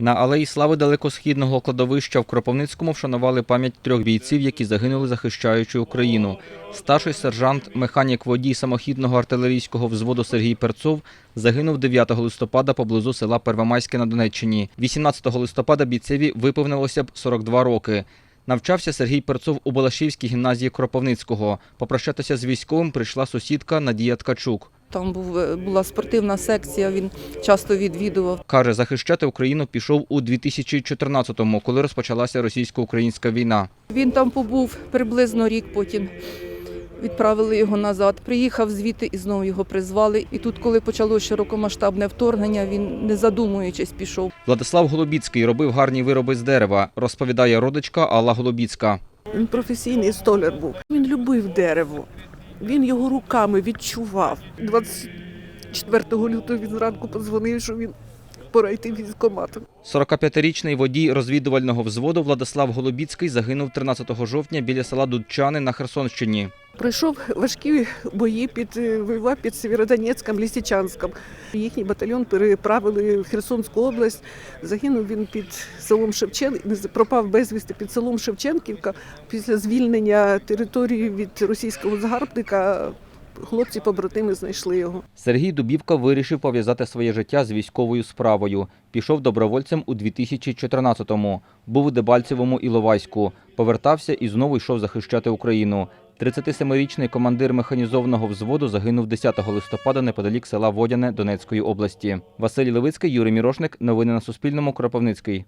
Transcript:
На алеї слави далекосхідного кладовища в Кропивницькому вшанували пам'ять трьох бійців, які загинули, захищаючи Україну. Старший сержант, механік водій самохідного артилерійського взводу Сергій Перцов загинув 9 листопада поблизу села Первомайське на Донеччині. 18 листопада бійцеві виповнилося б 42 роки. Навчався Сергій Перцов у Балашівській гімназії Кропивницького. Попрощатися з військовим прийшла сусідка Надія Ткачук. Там був, е, була спортивна секція, він часто відвідував. Каже, захищати Україну пішов у 2014-му, коли розпочалася російсько-українська війна. Він там побув приблизно рік, потім відправили його назад. Приїхав звідти і знову його призвали. І тут, коли почалося широкомасштабне вторгнення, він не задумуючись пішов. Владислав Голубіцький робив гарні вироби з дерева, розповідає родичка Алла Голубіцька. Він професійний столяр був. Він любив дерево. Він його руками відчував. 24 лютого він зранку подзвонив, що він пора йти військоматом. військкомат. 45-річний водій розвідувального взводу Владислав Голубіцький загинув 13 жовтня біля села Дудчани на Херсонщині. Пройшов важкі бої під е, воював під Сєвєродонецьком, Лісичанськом. Їхній батальйон переправили в Херсонську область. Загинув він під селом Шевченківка, пропав безвісти під селом Шевченківка. Після звільнення території від російського загарбника хлопці побратими знайшли його. Сергій Дубівка вирішив пов'язати своє життя з військовою справою. Пішов добровольцем у 2014-му. Був у Дебальцевому Іловайську. Повертався і знову йшов захищати Україну. 37-річний командир механізованого взводу загинув 10 листопада неподалік села Водяне Донецької області. Василь Левицький, Юрій Мірошник. Новини на Суспільному. Кропивницький.